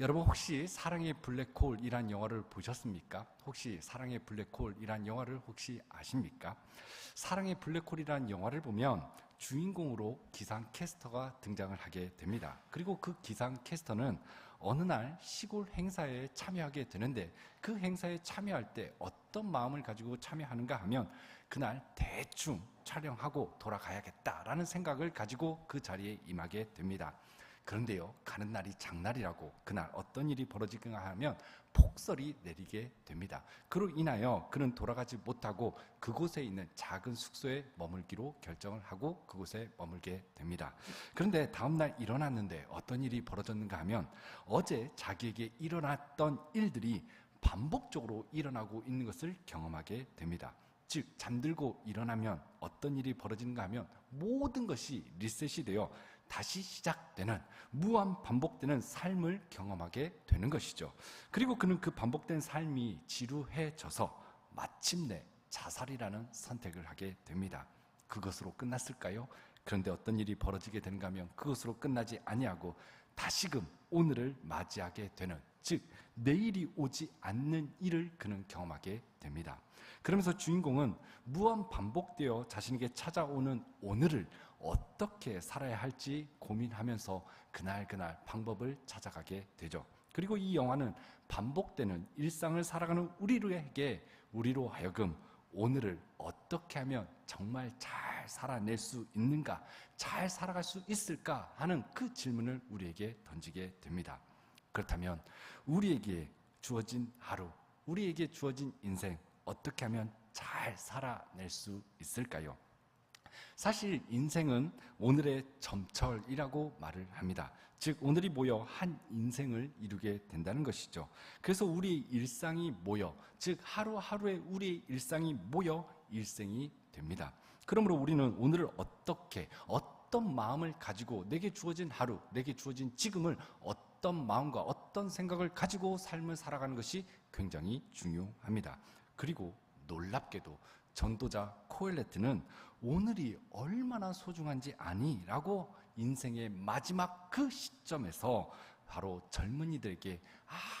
여러분 혹시 사랑의 블랙홀이란 영화를 보셨습니까? 혹시 사랑의 블랙홀이란 영화를 혹시 아십니까? 사랑의 블랙홀이란 영화를 보면 주인공으로 기상 캐스터가 등장을 하게 됩니다. 그리고 그 기상 캐스터는 어느 날 시골 행사에 참여하게 되는데 그 행사에 참여할 때 어떤 마음을 가지고 참여하는가 하면 그날 대충 촬영하고 돌아가야겠다라는 생각을 가지고 그 자리에 임하게 됩니다. 그런데요, 가는 날이 장날이라고 그날 어떤 일이 벌어지는가 하면 폭설이 내리게 됩니다. 그로 인하여 그는 돌아가지 못하고 그곳에 있는 작은 숙소에 머물기로 결정을 하고 그곳에 머물게 됩니다. 그런데 다음날 일어났는데 어떤 일이 벌어졌는가 하면 어제 자기에게 일어났던 일들이 반복적으로 일어나고 있는 것을 경험하게 됩니다. 즉, 잠들고 일어나면 어떤 일이 벌어지는가 하면 모든 것이 리셋이 되어 다시 시작되는 무한 반복되는 삶을 경험하게 되는 것이죠. 그리고 그는 그 반복된 삶이 지루해져서 마침내 자살이라는 선택을 하게 됩니다. 그것으로 끝났을까요? 그런데 어떤 일이 벌어지게 되는가 하면 그것으로 끝나지 아니하고 다시금 오늘을 맞이하게 되는 즉 내일이 오지 않는 일을 그는 경험하게 됩니다. 그러면서 주인공은 무한 반복되어 자신에게 찾아오는 오늘을 어떻게 살아야 할지 고민하면서 그날 그날 방법을 찾아가게 되죠. 그리고 이 영화는 반복되는 일상을 살아가는 우리에게 우리로 하여금 오늘을 어떻게 하면 정말 잘 살아낼 수 있는가, 잘 살아갈 수 있을까 하는 그 질문을 우리에게 던지게 됩니다. 그렇다면 우리에게 주어진 하루, 우리에게 주어진 인생 어떻게 하면 잘 살아낼 수 있을까요? 사실 인생은 오늘의 점철이라고 말을 합니다. 즉, 오늘이 모여 한 인생을 이루게 된다는 것이죠. 그래서 우리 일상이 모여, 즉, 하루하루의 우리의 일상이 모여 일생이 됩니다. 그러므로 우리는 오늘을 어떻게, 어떤 마음을 가지고 내게 주어진 하루, 내게 주어진 지금을 어떤 마음과 어떤 생각을 가지고 삶을 살아가는 것이 굉장히 중요합니다. 그리고 놀랍게도 전도자 코엘레트는 오늘이 얼마나 소중한지 아니라고 인생의 마지막 그 시점에서 바로 젊은이들에게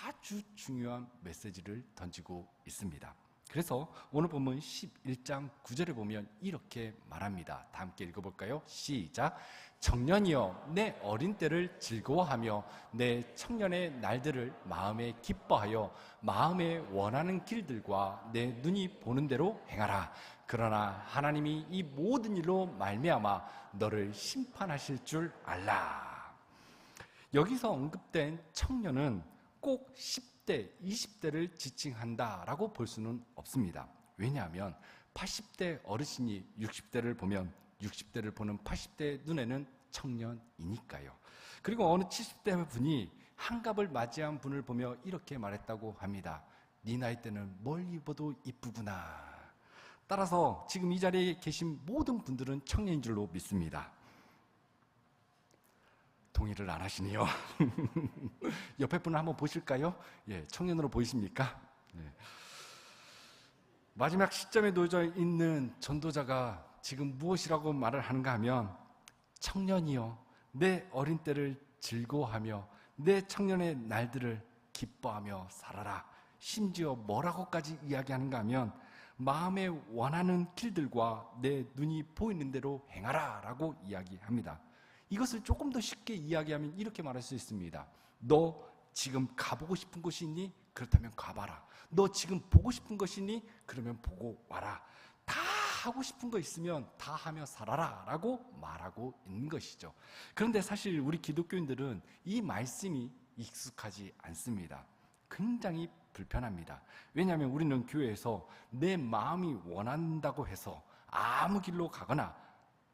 아주 중요한 메시지를 던지고 있습니다. 그래서 오늘 보면 11장 9절에 보면 이렇게 말합니다. 다 함께 읽어볼까요? 시작. 청년이여 내 어린 때를 즐거워하며 내 청년의 날들을 마음에 기뻐하여 마음에 원하는 길들과 내 눈이 보는 대로 행하라. 그러나 하나님이 이 모든 일로 말미암아 너를 심판하실 줄 알라. 여기서 언급된 청년은 꼭 10대, 20대를 지칭한다라고 볼 수는 없습니다. 왜냐하면 80대 어르신이 60대를 보면 60대를 보는 80대 눈에는 청년이니까요. 그리고 어느 70대 분이 한갑을 맞이한 분을 보며 이렇게 말했다고 합니다. 네 나이 때는 뭘 입어도 이쁘구나. 따라서 지금 이 자리에 계신 모든 분들은 청년인 줄로 믿습니다. 동의를 안 하시네요. 옆에 분을 한번 보실까요? 예, 청년으로 보이십니까? 예. 마지막 시점에 놓여져 있는 전도자가 지금 무엇이라고 말을 하는가 하면 청년이여 내 어린 때를 즐거워하며 내 청년의 날들을 기뻐하며 살아라. 심지어 뭐라고까지 이야기하는가 하면 마음에 원하는 길들과 내 눈이 보이는 대로 행하라 라고 이야기합니다. 이것을 조금 더 쉽게 이야기하면 이렇게 말할 수 있습니다. 너 지금 가보고 싶은 곳이 있니? 그렇다면 가봐라. 너 지금 보고 싶은 것이 있니? 그러면 보고 와라. 다 하고 싶은 거 있으면 다 하며 살아라 라고 말하고 있는 것이죠. 그런데 사실 우리 기독교인들은 이 말씀이 익숙하지 않습니다. 굉장히 불편합니다. 왜냐하면 우리는 교회에서 내 마음이 원한다고 해서 아무 길로 가거나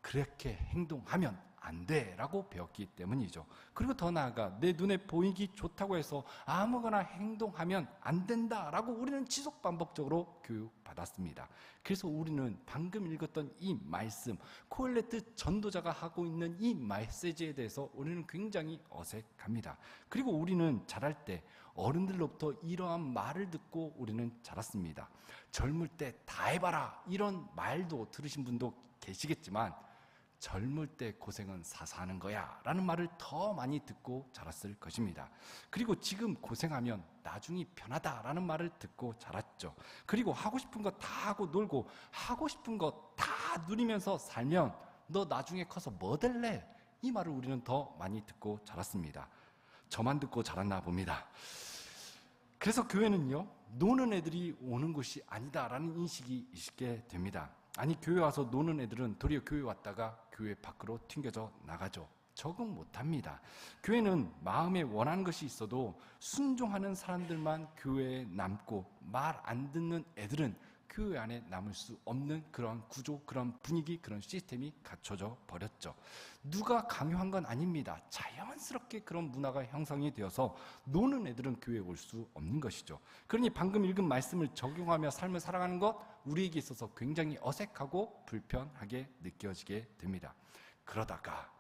그렇게 행동하면 안 돼라고 배웠기 때문이죠. 그리고 더 나아가 내 눈에 보이기 좋다고 해서 아무거나 행동하면 안 된다라고 우리는 지속 반복적으로 교육받았습니다. 그래서 우리는 방금 읽었던 이 말씀, 코엘레트 전도자가 하고 있는 이 메시지에 대해서 우리는 굉장히 어색합니다. 그리고 우리는 자랄 때 어른들로부터 이러한 말을 듣고 우리는 자랐습니다. 젊을 때 다 해봐라 이런 말도 들으신 분도 계시겠지만 젊을 때 고생은 사사하는 거야 라는 말을 더 많이 듣고 자랐을 것입니다. 그리고 지금 고생하면 나중이 편하다 라는 말을 듣고 자랐죠. 그리고 하고 싶은 거 다 하고 놀고 하고 싶은 거 다 누리면서 살면 너 나중에 커서 뭐 될래? 이 말을 우리는 더 많이 듣고 자랐습니다. 저만 듣고 자랐나 봅니다. 그래서 교회는요, 노는 애들이 오는 곳이 아니다라는 인식이 있게 됩니다. 아니, 교회 와서 노는 애들은 도리어 교회 왔다가 교회 밖으로 튕겨져 나가죠. 적응 못 합니다. 교회는 마음에 원하는 것이 있어도 순종하는 사람들만 교회에 남고 말 안 듣는 애들은 교회 안에 남을 수 없는 그런 구조, 그런 분위기, 그런 시스템이 갖춰져 버렸죠. 누가 강요한 건 아닙니다. 자연스럽게 그런 문화가 형성이 되어서 노는 애들은 교회에 올 수 없는 것이죠. 그러니 방금 읽은 말씀을 적용하며 삶을 살아가는 것 우리에게 있어서 굉장히 어색하고 불편하게 느껴지게 됩니다. 그러다가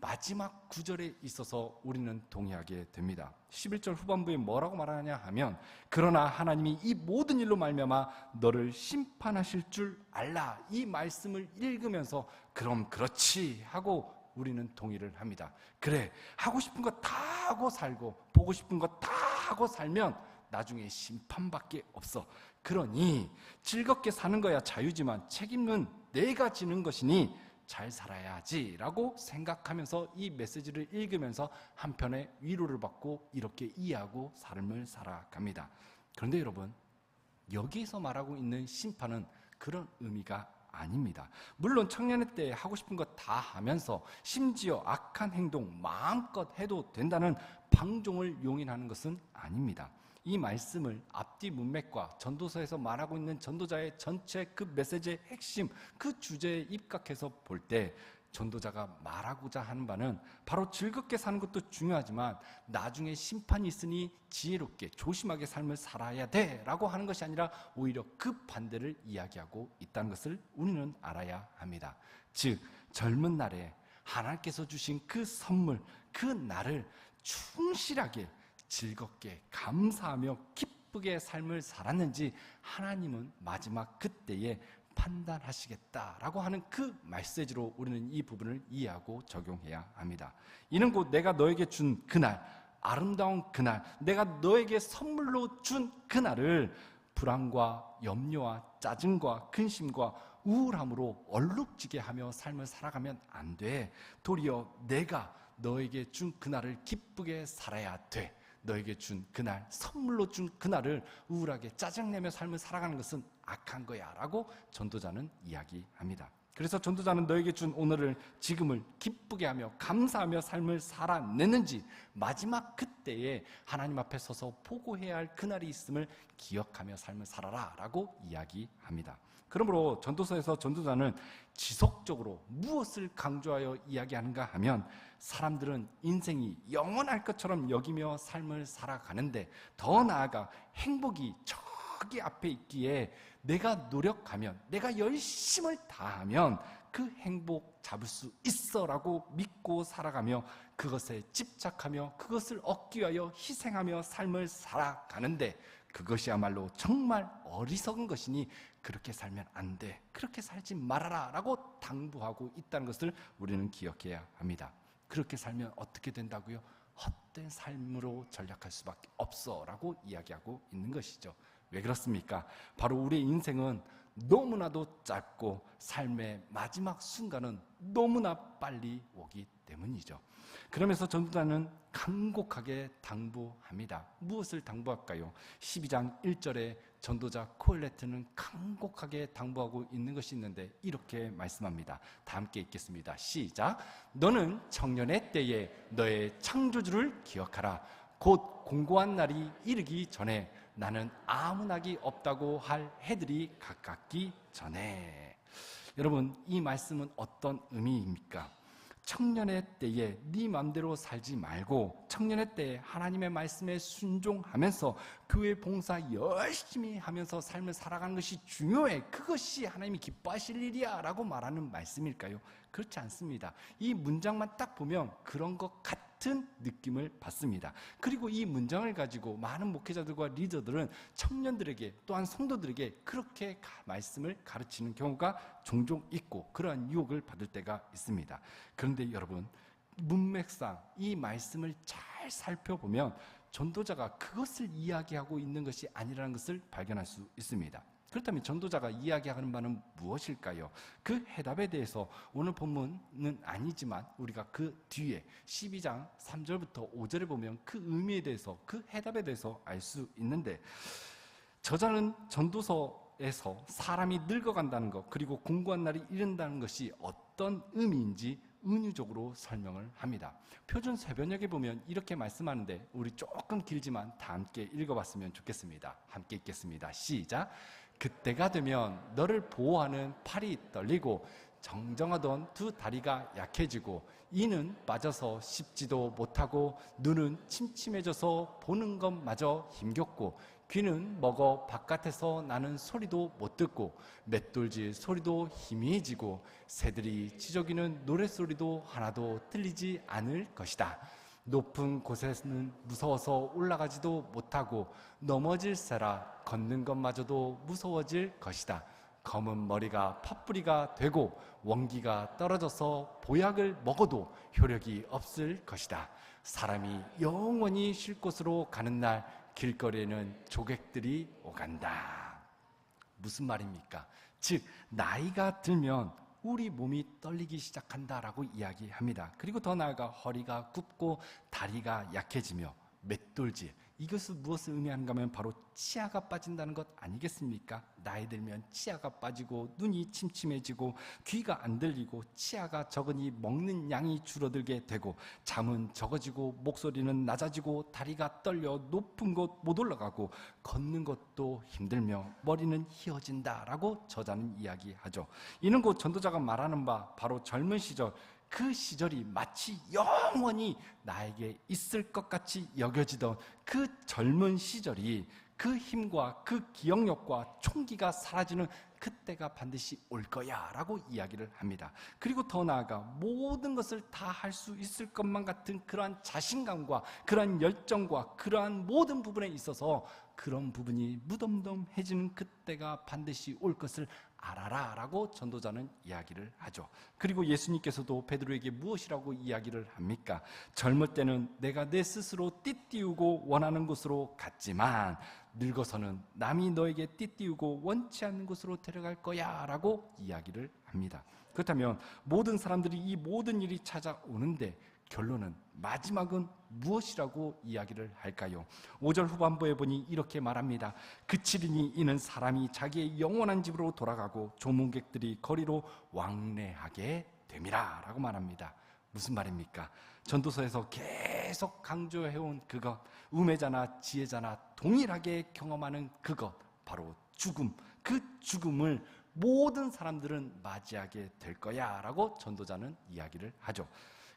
마지막 구절에 있어서 우리는 동의하게 됩니다. 11절 후반부에 뭐라고 말하냐 하면 그러나 하나님이 이 모든 일로 말미암아 너를 심판하실 줄 알라. 이 말씀을 읽으면서 그럼 그렇지 하고 우리는 동의를 합니다. 그래. 하고 싶은 거 다 하고 살고 보고 싶은 거 다 하고 살면 나중에 심판밖에 없어. 그러니 즐겁게 사는 거야 자유지만 책임은 내가 지는 것이니 잘 살아야지라고 생각하면서 이 메시지를 읽으면서 한편의 위로를 받고 이렇게 이해하고 삶을 살아갑니다. 그런데 여러분, 여기에서 말하고 있는 심판은 그런 의미가 아닙니다. 물론 청년의 때 하고 싶은 것 다 하면서 심지어 악한 행동 마음껏 해도 된다는 방종을 용인하는 것은 아닙니다. 이 말씀을 앞뒤 문맥과 전도서에서 말하고 있는 전도자의 전체 그 메시지의 핵심, 그 주제에 입각해서 볼 때 전도자가 말하고자 하는 바는 바로 즐겁게 사는 것도 중요하지만 나중에 심판이 있으니 지혜롭게 조심하게 삶을 살아야 돼 라고 하는 것이 아니라 오히려 그 반대를 이야기하고 있다는 것을 우리는 알아야 합니다. 즉, 젊은 날에 하나님께서 주신 그 선물, 그 날을 충실하게 즐겁게 감사하며 기쁘게 삶을 살았는지 하나님은 마지막 그때에 판단하시겠다라고 하는 그 메시지로 우리는 이 부분을 이해하고 적용해야 합니다. 이는 곧 내가 너에게 준 그날, 아름다운 그날, 내가 너에게 선물로 준 그날을 불안과 염려와 짜증과 근심과 우울함으로 얼룩지게 하며 삶을 살아가면 안 돼. 도리어 내가 너에게 준 그날을 기쁘게 살아야 돼. 너에게 준 그날, 선물로 준 그날을 우울하게 짜증내며 삶을 살아가는 것은 악한 거야. 라고 전도자는 이야기합니다. 그래서 전도자는 너에게 준 오늘을 지금을 기쁘게 하며 감사하며 삶을 살아내는지 마지막 그때에 하나님 앞에 서서 보고해야 할 그날이 있음을 기억하며 삶을 살아라 라고 이야기합니다. 그러므로 전도서에서 전도자는 지속적으로 무엇을 강조하여 이야기하는가 하면 사람들은 인생이 영원할 것처럼 여기며 삶을 살아가는데 더 나아가 행복이 저기 앞에 있기에 내가 노력하면 내가 열심을 다하면 그 행복 잡을 수 있어라고 믿고 살아가며 그것에 집착하며 그것을 얻기 위하여 희생하며 삶을 살아가는데 그것이야말로 정말 어리석은 것이니 그렇게 살면 안 돼. 그렇게 살지 말아라. 라고 당부하고 있다는 것을 우리는 기억해야 합니다. 그렇게 살면 어떻게 된다고요? 헛된 삶으로 전략할 수밖에 없어. 라고 이야기하고 있는 것이죠. 왜 그렇습니까? 바로 우리의 인생은 너무나도 짧고 삶의 마지막 순간은 너무나 빨리 오기 때문이죠. 그러면서 전도자는 간곡하게 당부합니다. 무엇을 당부할까요? 12장 1절에 전도자 코엘레트는 간곡하게 당부하고 있는 것이 있는데 이렇게 말씀합니다. 다 함께 읽겠습니다. 시작. 너는 청년의 때에 너의 창조주를 기억하라. 곧 공고한 날이 이르기 전에 나는 아무 낙이 없다고 할 해들이 가깝기 전에. 여러분, 이 말씀은 어떤 의미입니까? 청년의 때에 네 맘대로 살지 말고 청년의 때에 하나님의 말씀에 순종하면서 교회 봉사 열심히 하면서 삶을 살아가는 것이 중요해. 그것이 하나님이 기뻐하실 일이야 라고 말하는 말씀일까요? 그렇지 않습니다. 이 문장만 딱 보면 그런 것 같 같은 느낌을 받습니다. 그리고 이 문장을 가지고 많은 목회자들과 리더들은 청년들에게 또한 성도들에게 그렇게 가- 말씀을 가르치는 경우가 종종 있고 그러한 유혹을 받을 때가 있습니다. 그런데 여러분 문맥상 이 말씀을 잘 살펴보면 전도자가 그것을 이야기하고 있는 것이 아니라는 것을 발견할 수 있습니다. 그렇다면 전도자가 이야기하는 바는 무엇일까요? 그 해답에 대해서 오늘 본문은 아니지만 우리가 그 뒤에 12장 3절부터 5절에 보면 그 의미에 대해서 그 해답에 대해서 알 수 있는데 저자는 전도서에서 사람이 늙어간다는 것 그리고 공고한 날이 이른다는 것이 어떤 의미인지 은유적으로 설명을 합니다. 표준 세변역에 보면 이렇게 말씀하는데 우리 조금 길지만 다 함께 읽어봤으면 좋겠습니다. 함께 읽겠습니다. 시작. 그때가 되면 너를 보호하는 팔이 떨리고 정정하던 두 다리가 약해지고 이는 빠져서 씹지도 못하고 눈은 침침해져서 보는 것마저 힘겹고 귀는 먹어 바깥에서 나는 소리도 못 듣고 맷돌질 소리도 희미해지고 새들이 지저귀는 노랫소리도 하나도 들리지 않을 것이다. 높은 곳에는 무서워서 올라가지도 못하고 넘어질 새라 걷는 것마저도 무서워질 것이다. 검은 머리가 팥뿌리가 되고 원기가 떨어져서 보약을 먹어도 효력이 없을 것이다. 사람이 영원히 쉴 곳으로 가는 날 길거리에는 조객들이 오간다. 무슨 말입니까? 즉 나이가 들면 우리 몸이 떨리기 시작한다라고 이야기합니다. 그리고 더 나아가 허리가 굽고 다리가 약해지며 맷돌질 이것은 무엇을 의미하는가 하면 바로 치아가 빠진다는 것 아니겠습니까? 나이 들면 치아가 빠지고 눈이 침침해지고 귀가 안 들리고 치아가 적으니 먹는 양이 줄어들게 되고 잠은 적어지고 목소리는 낮아지고 다리가 떨려 높은 곳 못 올라가고 걷는 것도 힘들며 머리는 휘어진다라고 저자는 이야기하죠. 이는 곧 전도자가 말하는 바 바로 젊은 시절 그 시절이 마치 영원히 나에게 있을 것 같이 여겨지던 그 젊은 시절이 그 힘과 그 기억력과 총기가 사라지는 그때가 반드시 올 거야 라고 이야기를 합니다. 그리고 더 나아가 모든 것을 다 할 수 있을 것만 같은 그러한 자신감과 그러한 열정과 그러한 모든 부분에 있어서 그런 부분이 무덤덤해지는 그때가 반드시 올 것을 알아라 라고 전도자는 이야기를 하죠. 그리고 예수님께서도 베드로에게 무엇이라고 이야기를 합니까? 젊을 때는 내가 내 스스로 띠띠우고 원하는 곳으로 갔지만 늙어서는 남이 너에게 띠띠우고 원치 않는 곳으로 데려갈 거야 라고 이야기를 합니다. 그렇다면 모든 사람들이 이 모든 일이 찾아오는데 결론은 마지막은 무엇이라고 이야기를 할까요? 5절 후반부에 보니 이렇게 말합니다. 그치리니 이는 사람이 자기의 영원한 집으로 돌아가고 조문객들이 거리로 왕래하게 됨이라 라고 말합니다. 무슨 말입니까? 전도서에서 계속 강조해온 그것, 우매자나 지혜자나 동일하게 경험하는 그것, 바로 죽음. 그 죽음을 모든 사람들은 맞이하게 될 거야 라고 전도자는 이야기를 하죠.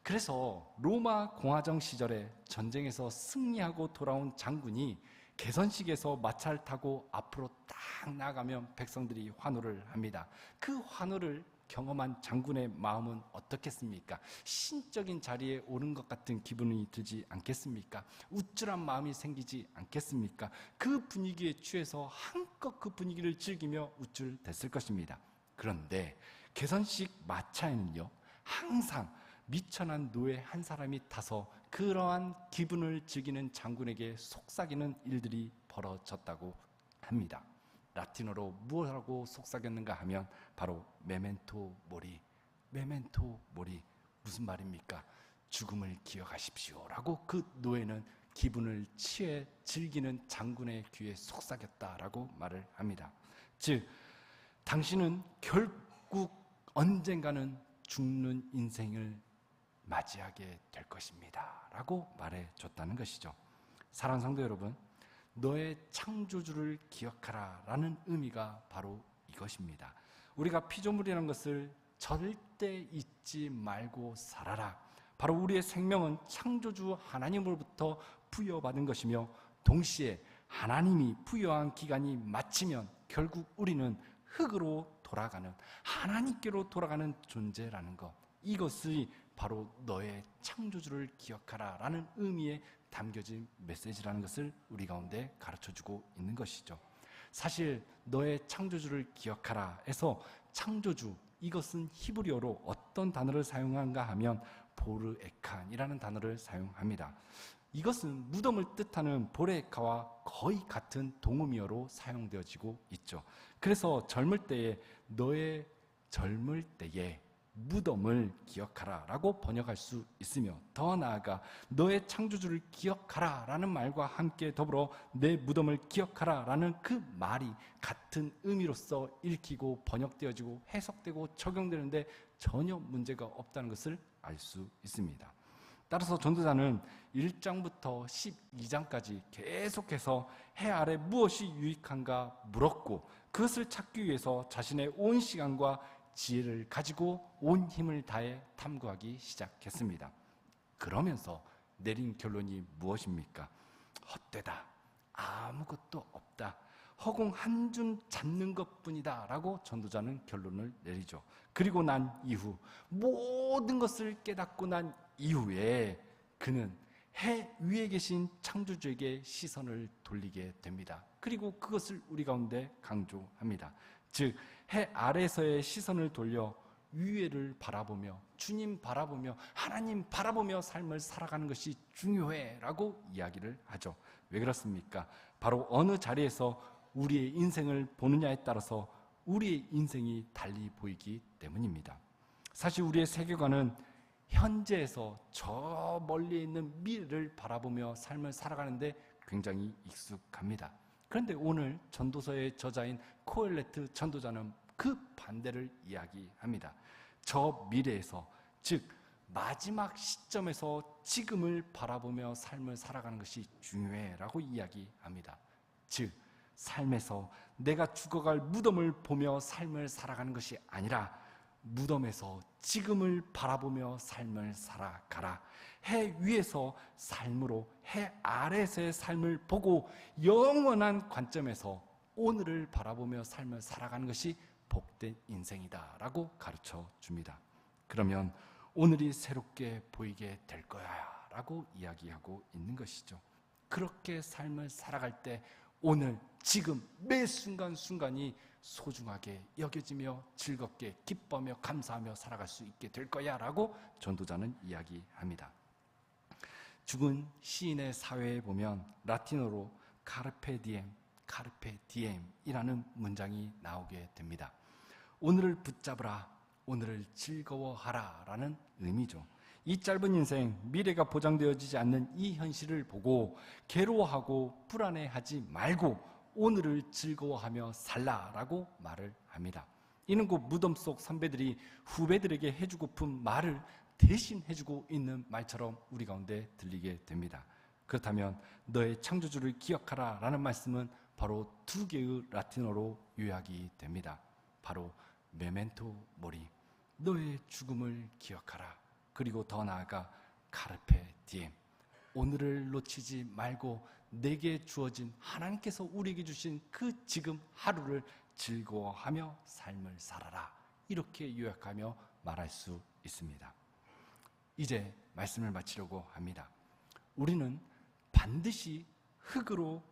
그래서 로마 공화정 시절에 전쟁에서 승리하고 돌아온 장군이 개선식에서 마차를 타고 앞으로 딱 나가면 백성들이 환호를 합니다. 그 환호를 경험한 장군의 마음은 어떻겠습니까? 신적인 자리에 오른 것 같은 기분이 들지 않겠습니까? 우쭐한 마음이 생기지 않겠습니까? 그 분위기에 취해서 한껏 그 분위기를 즐기며 우쭐댔을 것입니다. 그런데 개선식 마차에는요, 항상 미천한 노예 한 사람이 타서 그러한 기분을 즐기는 장군에게 속삭이는 일들이 벌어졌다고 합니다. 라틴어로 무엇하고 속삭였는가 하면 바로 메멘토 모리, 메멘토 모리 무슨 말입니까? 죽음을 기억하십시오라고 그 노예는 기분을 취해 즐기는 장군의 귀에 속삭였다라고 말을 합니다. 즉 당신은 결국 언젠가는 죽는 인생을 맞이하게 될 것입니다. 라고 말해 줬다는 것이죠. 사랑 성도 여러분, 너의 창조주를 기억하라 라는 의미가 바로 이것입니다. 우리가 피조물이라는 것을 절대 잊지 말고 살아라. 바로 우리의 생명은 창조주 하나님으로부터 부여받은 것이며 동시에 하나님이 부여한 기간이 마치면 결국 우리는 흙으로 돌아가는 하나님께로 돌아가는 존재라는 것. 이것이 바로 너의 창조주를 기억하라 라는 의미에 담겨진 메시지라는 것을 우리 가운데 가르쳐 주고 있는 것이죠. 사실 너의 창조주를 기억하라 해서 창조주 이것은 히브리어로 어떤 단어를 사용한가 하면 보르에칸이라는 단어를 사용합니다. 이것은 무덤을 뜻하는 보레카와 거의 같은 동음이어로 사용되어지고 있죠. 그래서 젊을 때에 너의 젊을 때에 무덤을 기억하라 라고 번역할 수 있으며 더 나아가 너의 창조주를 기억하라 라는 말과 함께 더불어 내 무덤을 기억하라 라는 그 말이 같은 의미로서 읽히고 번역되어지고 해석되고 적용되는데 전혀 문제가 없다는 것을 알 수 있습니다. 따라서 전도자는 1장부터 12장까지 계속해서 해 아래 무엇이 유익한가 물었고 그것을 찾기 위해서 자신의 온 시간과 지혜를 가지고 온 힘을 다해 탐구하기 시작했습니다. 그러면서 내린 결론이 무엇입니까? 헛되다. 아무것도 없다. 허공 한 줌 잡는 것 뿐이다. 라고 전도자는 결론을 내리죠. 그리고 난 이후 모든 것을 깨닫고 난 이후에 그는 해 위에 계신 창조주에게 시선을 돌리게 됩니다. 그리고 그것을 우리 가운데 강조합니다. 즉, 해 아래서의 시선을 돌려 위에를 바라보며 주님 바라보며 하나님 바라보며 삶을 살아가는 것이 중요해라고 이야기를 하죠. 왜 그렇습니까? 바로 어느 자리에서 우리의 인생을 보느냐에 따라서 우리의 인생이 달리 보이기 때문입니다. 사실 우리의 세계관은 현재에서 저 멀리 있는 미래를 바라보며 삶을 살아가는데 굉장히 익숙합니다. 그런데 오늘 전도서의 저자인 코엘레트 전도자는 그 반대를 이야기합니다. 저 미래에서 즉 마지막 시점에서 지금을 바라보며 삶을 살아가는 것이 중요해 라고 이야기합니다. 즉 삶에서 내가 죽어갈 무덤을 보며 삶을 살아가는 것이 아니라 무덤에서 지금을 바라보며 삶을 살아가라. 해 위에서 삶으로 해 아래에서의 삶을 보고 영원한 관점에서 오늘을 바라보며 삶을 살아가는 것이 복된 인생이다 라고 가르쳐 줍니다. 그러면 오늘이 새롭게 보이게 될 거야 라고 이야기하고 있는 것이죠. 그렇게 삶을 살아갈 때 오늘 지금 매 순간 순간이 소중하게 여겨지며 즐겁게 기뻐하며 감사하며 살아갈 수 있게 될 거야 라고 전도자는 이야기합니다. 죽은 시인의 사회에 보면 라틴어로 카르페 디엠, 카르페 디엠이라는 문장이 나오게 됩니다. 오늘을 붙잡으라, 오늘을 즐거워하라 라는 의미죠. 이 짧은 인생, 미래가 보장되어지지 않는 이 현실을 보고 괴로워하고 불안해하지 말고 오늘을 즐거워하며 살라라고 말을 합니다. 이는 곧 무덤 속 선배들이 후배들에게 해주고픈 말을 대신 해주고 있는 말처럼 우리 가운데 들리게 됩니다. 그렇다면 너의 창조주를 기억하라 라는 말씀은 바로 두 개의 라틴어로 요약이 됩니다. 바로 메멘토 모리, 너의 죽음을 기억하라. 그리고 더 나아가 카르페 디엠, 오늘을 놓치지 말고 내게 주어진 하나님께서 우리에게 주신 그 지금 하루를 즐거워하며 삶을 살아라. 이렇게 요약하며 말할 수 있습니다. 이제 말씀을 마치려고 합니다. 우리는 반드시 흙으로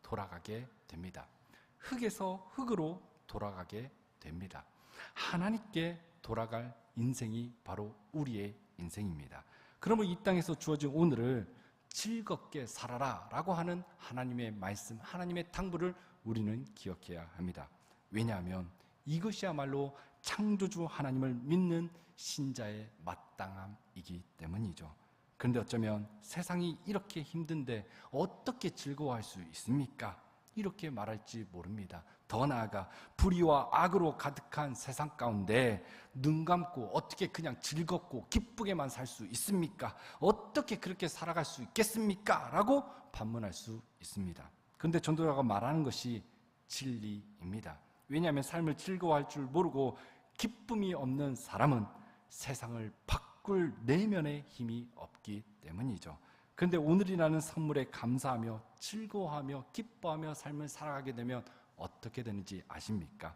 돌아가게 됩니다. 흙에서 흙으로 돌아가게 됩니다. 하나님께 돌아갈 인생이 바로 우리의 인생입니다. 그러면 이 땅에서 주어진 오늘을 즐겁게 살아라 라고 하는 하나님의 말씀, 하나님의 당부를 우리는 기억해야 합니다. 왜냐하면 이것이야말로 창조주 하나님을 믿는 신자의 마땅함이기 때문이죠. 그런데 어쩌면 세상이 이렇게 힘든데 어떻게 즐거워할 수 있습니까? 이렇게 말할지 모릅니다. 더 나아가 불의와 악으로 가득한 세상 가운데 눈 감고 어떻게 그냥 즐겁고 기쁘게만 살 수 있습니까? 어떻게 그렇게 살아갈 수 있겠습니까? 라고 반문할 수 있습니다. 그런데 전도자가 말하는 것이 진리입니다. 왜냐하면 삶을 즐거워할 줄 모르고 기쁨이 없는 사람은 세상을 바꿀 내면의 힘이 없기 때문이죠. 그런데 오늘이라는 선물에 감사하며 즐거워하며 기뻐하며 삶을 살아가게 되면 어떻게 되는지 아십니까?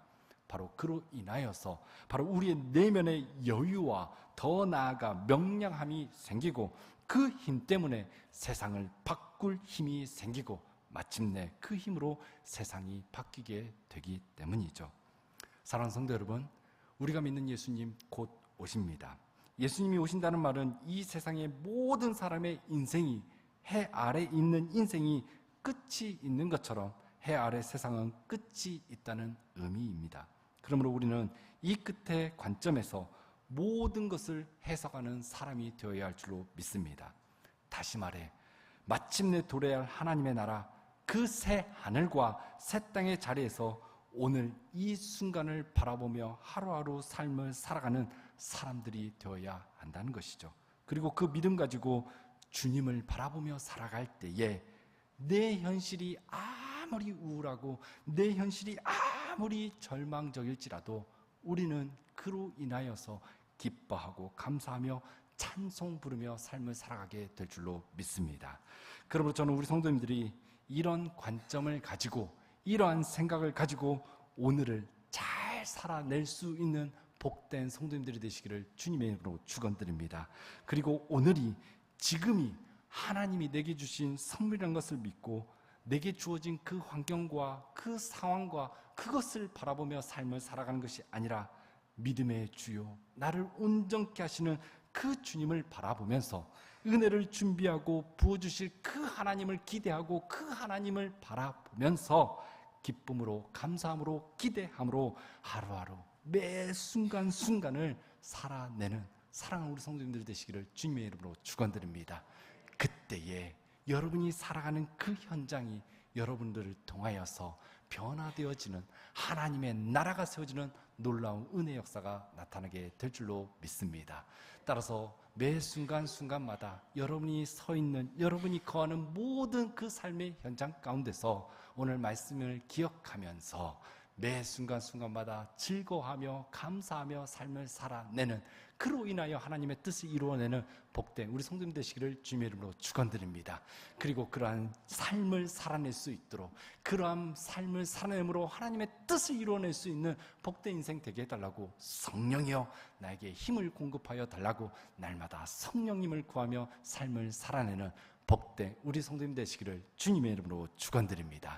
바로 그로 인하여서 바로 우리의 내면의 여유와 더 나아가 명량함이 생기고 그 힘 때문에 세상을 바꿀 힘이 생기고 마침내 그 힘으로 세상이 바뀌게 되기 때문이죠. 사랑하는 성도 여러분, 우리가 믿는 예수님 곧 오십니다. 예수님이 오신다는 말은 이 세상의 모든 사람의 인생이 해 아래 있는 인생이 끝이 있는 것처럼 해 아래 세상은 끝이 있다는 의미입니다. 그러므로 우리는 이 끝의 관점에서 모든 것을 해석하는 사람이 되어야 할 줄로 믿습니다. 다시 말해, 마침내 도래할 하나님의 나라, 그 새 하늘과 새 땅의 자리에서 오늘 이 순간을 바라보며 하루하루 삶을 살아가는 사람들이 되어야 한다는 것이죠. 그리고 그 믿음 가지고 주님을 바라보며 살아갈 때에 내 현실이 아무리 우울하고 내 현실이 아무리 절망적일지라도 우리는 그로 인하여서 기뻐하고 감사하며 찬송 부르며 삶을 살아가게 될 줄로 믿습니다. 그러므로 저는 우리 성도님들이 이런 관점을 가지고 이러한 생각을 가지고 오늘을 잘 살아낼 수 있는 복된 성도님들이 되시기를 주님의 이름으로 축원드립니다. 그리고 오늘이 지금이 하나님이 내게 주신 선물이라는 것을 믿고 내게 주어진 그 환경과 그 상황과 그것을 바라보며 삶을 살아가는 것이 아니라 믿음의 주요 나를 온전케 하시는 그 주님을 바라보면서 은혜를 준비하고 부어주실 그 하나님을 기대하고 그 하나님을 바라보면서 기쁨으로 감사함으로 기대함으로 하루하루 매 순간순간을 살아내는 사랑하는 우리 성도님들 되시기를 주님의 이름으로 축원드립니다. 그때에 여러분이 살아가는 그 현장이 여러분들을 통하여서 변화되어지는 하나님의 나라가 세워지는 놀라운 은혜 역사가 나타나게 될 줄로 믿습니다. 따라서 매 순간순간마다 여러분이 서 있는 여러분이 거하는 모든 그 삶의 현장 가운데서 오늘 말씀을 기억하면서 매 순간순간마다 즐거워하며 감사하며 삶을 살아내는 그로 인하여 하나님의 뜻을 이루어내는 복된 우리 성도님 되시기를 주님의 이름으로 축원드립니다. 그리고 그러한 삶을 살아낼 수 있도록 그러한 삶을 살아내므로 하나님의 뜻을 이루어낼 수 있는 복된 인생 되게 해달라고 성령이여 나에게 힘을 공급하여 달라고 날마다 성령님을 구하며 삶을 살아내는 복된 우리 성도님 되시기를 주님의 이름으로 축원드립니다.